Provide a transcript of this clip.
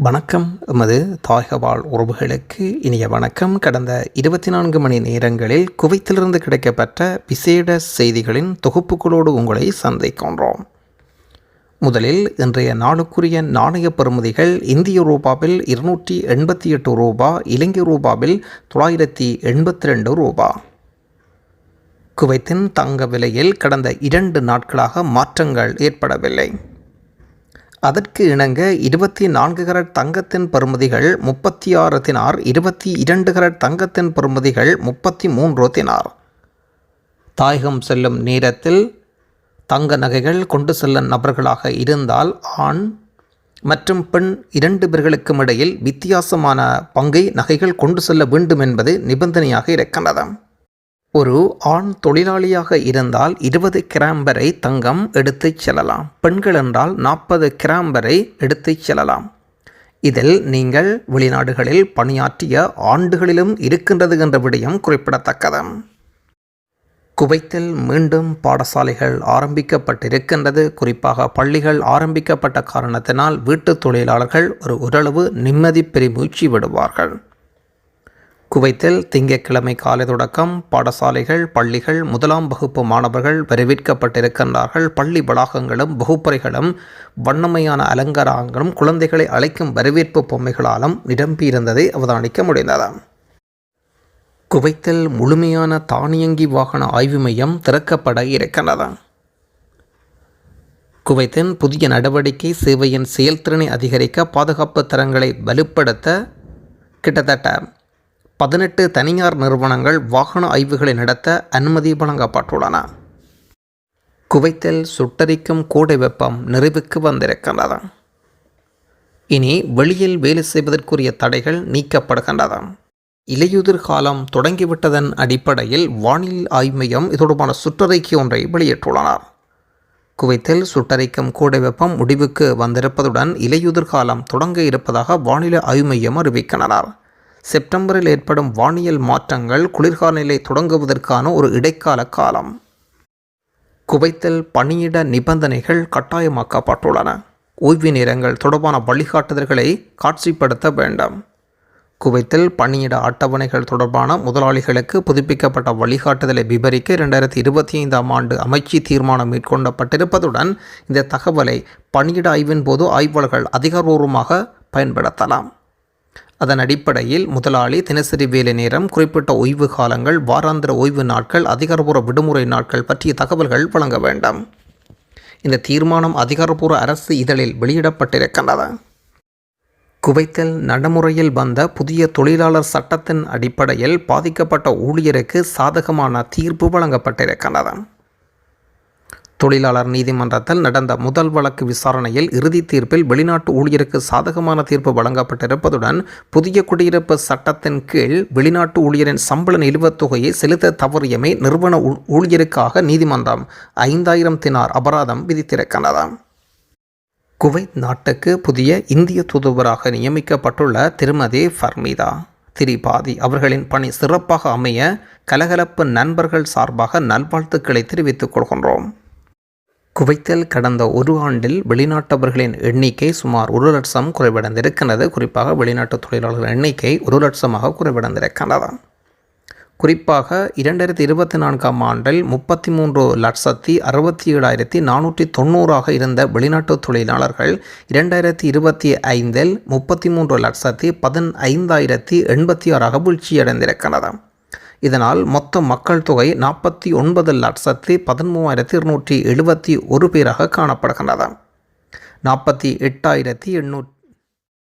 வணக்கம். எமது தாய்கவால் உறவுகளுக்கு இனிய வணக்கம். கடந்த இருபத்தி நான்கு மணி நேரங்களில் குவைத்திலிருந்து கிடைக்கப்பட்ட விசேட செய்திகளின் தொகுப்புகளோடு உங்களை சந்திக்கின்றோம். முதலில் இன்றைய நாளுக்குரிய நாணய பெறுமதிகள் இந்திய ரூபாவில் இருநூற்றி எண்பத்தி எட்டு ரூபா இலங்கை ரூபாவில் தொள்ளாயிரத்தி எண்பத்தி ரெண்டு ரூபா. குவைத்தின் தங்க விலையில் கடந்த இரண்டு நாட்களாக மாற்றங்கள் ஏற்படவில்லை. அதற்கு இணங்க இருபத்தி நான்கு கரட் தங்கத்தின் பெறுமதிகள் முப்பத்தி ஆறு தினார் இருபத்தி இரண்டு கரட் தங்கத்தின் பெறுமதிகள் முப்பத்தி மூன்று தினார். தாயகம் செல்லும் நேரத்தில் தங்க நகைகள் கொண்டு செல்லும் நபர்களாக இருந்தால் ஆண் மற்றும் பெண் இரண்டு பேர்களுக்கும் இடையில் வித்தியாசமான பங்கை நகைகள் கொண்டு செல்ல வேண்டும் என்பது நிபந்தனையாக இருக்கின்றது. ஒரு ஆண் தொழிலாளியாக இருந்தால் இருபது கிராம் வரை தங்கம் எடுத்துச் செல்லலாம். பெண்கள் என்றால் நாற்பது கிராம் வரை எடுத்துச் செல்லலாம். இதில் நீங்கள் வெளிநாடுகளில் பணியாற்றிய ஆண்டுகளிலும் இருக்கின்றது என்ற விடயம் குறிப்பிடத்தக்கது. குவைத்தில் மீண்டும் பாடசாலைகள் ஆரம்பிக்கப்பட்டிருக்கின்றது. குறிப்பாக பள்ளிகள் ஆரம்பிக்கப்பட்ட காரணத்தினால் வீட்டுத் தொழிலாளர்கள் ஒரு ஓரளவு நிம்மதி பெருமூச்சு விடுவார்கள். குவைத்தில் திங்கட்கிழமை காலை தொடக்கம் பாடசாலைகள் பள்ளிகள் முதலாம் வகுப்பு மாணவர்கள் வரவேற்கப்பட்டிருக்கின்றார்கள் பள்ளி வளாகங்களும் வகுப்பறைகளும் வண்ணமையான அலங்காரங்களும் குழந்தைகளை அழைக்கும் வரவேற்பு பொம்மைகளாலும் நிரம்பியிருந்ததை அவதானிக்க முடிந்தது குவைத்தில் முழுமையான தானியங்கி வாகன ஆய்வு மையம் திறக்கப்பட இருக்கின்றது குவைத்தின் புதிய நடவடிக்கை சேவையின் செயல்திறனை அதிகரிக்க பாதுகாப்பு தரங்களை வலுப்படுத்த கிட்டத்தட்ட பதினெட்டு தனியார் நிறுவனங்கள் வாகன ஆய்வுகளை நடத்த அனுமதி வழங்கப்பட்டுள்ளன. குவைத்தில் சுட்டரிக்கும் கோடை வெப்பம் நிறைவுக்கு வந்திருக்கின்றது. இனி வெளியில் வேலை செய்வதற்குரிய தடைகள் நீக்கப்படுகின்றது. இலையுதிர் காலம் தொடங்கிவிட்டதன் அடிப்படையில் வானிலை ஆய்வு மையம் இதொடர்பான சுற்றறிக்கை ஒன்றை வெளியிட்டுள்ளனர் குவைத்தில் சுட்டரிக்கும் கோடை வெப்பம் முடிவுக்கு வந்திருப்பதுடன் இலையுதிர் காலம் தொடங்க இருப்பதாக வானிலை ஆய்வு மையம் அறிவிக்கின்றனர். செப்டம்பரில் ஏற்படும் வானியல் மாற்றங்கள் குளிர்காலநிலை தொடங்குவதற்கான ஒரு இடைக்கால காலம். குவைத்தில் பணியிட நிபந்தனைகள் கட்டாயமாக்கப்பட்டுள்ளன. ஓய்வு நேரங்கள் தொடர்பான வழிகாட்டுதல்களை காட்சிப்படுத்த வேண்டும். குவைத்தில் பணியிட அட்டவணைகள் தொடர்பான முதலாளிகளுக்கு புதுப்பிக்கப்பட்ட வழிகாட்டுதலை விபரிக்க இரண்டாயிரத்தி இருபத்தி ஐந்தாம் ஆண்டு அமைச்சு தீர்மானம் மேற்கொள்ளப்பட்டிருப்பதுடன் இந்த தகவலை பணியிட ஆய்வின் போது ஆய்வாளர்கள் அதிகாரபூர்வமாக பயன்படுத்தலாம். அதன் அடிப்படையில் முதலாளி தினசரி வேலை நேரம் குறிப்பிட்ட ஓய்வு காலங்கள் வாராந்திர ஓய்வு நாட்கள் அதிகாரப்பூர்வ விடுமுறை நாட்கள் பற்றிய தகவல்கள் வழங்க வேண்டும். இந்த தீர்மானம் அதிகாரப்பூர்வ அரசு இதழில் வெளியிடப்பட்டிருக்கின்றது. குவைத்தில் நடைமுறையில் வந்த புதிய தொழிலாளர் சட்டத்தின் அடிப்படையில் பாதிக்கப்பட்ட ஊழியருக்கு சாதகமான தீர்ப்பு வழங்கப்பட்டிருக்கின்றது. தொழிலாளர் நீதிமன்றத்தில் நடந்த முதல் வழக்கு விசாரணையில் இறுதி தீர்ப்பில் வெளிநாட்டு ஊழியருக்கு சாதகமான தீர்ப்பு வழங்கப்பட்டிருப்பதுடன் புதிய குடியிருப்பு சட்டத்தின் கீழ் வெளிநாட்டு ஊழியரின் சம்பள நிலுவத் தொகையை செலுத்த தவறியமை நிறுவன ஊழியருக்காக நீதிமன்றம் ஐந்தாயிரம் தினார் அபராதம் விதித்திருக்கின்றது. குவைத் நாட்டுக்கு புதிய இந்திய தூதுவராக நியமிக்கப்பட்டுள்ள திருமதி ஃபர்மிதா திரிபாதி அவர்களின் பணி சிறப்பாக அமைய கலகலப்பு நண்பர்கள் சார்பாக நல்வாழ்த்துக்களை தெரிவித்துக் கொள்கின்றோம். குவைத்தில் கடந்த ஒரு ஆண்டில் வெளிநாட்டவர்களின் எண்ணிக்கை சுமார் ஒரு லட்சம் குறைவடைந்திருக்கிறது. குறிப்பாக வெளிநாட்டு தொழிலாளர்கள் எண்ணிக்கை ஒரு லட்சமாக குறைவடைந்திருக்கின்றது குறிப்பாக இரண்டாயிரத்தி இருபத்தி நான்காம் ஆண்டில் முப்பத்தி மூன்று லட்சத்தி அறுபத்தி ஏழாயிரத்தி நானூற்றி தொண்ணூறாக இருந்த வெளிநாட்டு தொழிலாளர்கள் இரண்டாயிரத்தி இருபத்தி ஐந்தில் முப்பத்தி மூன்று லட்சத்தி பதினைந்தாயிரத்தி எண்பத்தி ஆறாக வீழ்ச்சியடைந்திருக்கிறது. இதனால் மொத்த மக்கள் தொகை நாற்பத்தி ஒன்பது லட்சத்தி பதிமூவாயிரத்தி இருநூற்றி எழுபத்தி ஒரு பேராக காணப்படுகின்றது. நாற்பத்தி எட்டாயிரத்தி எண்ணூற்றி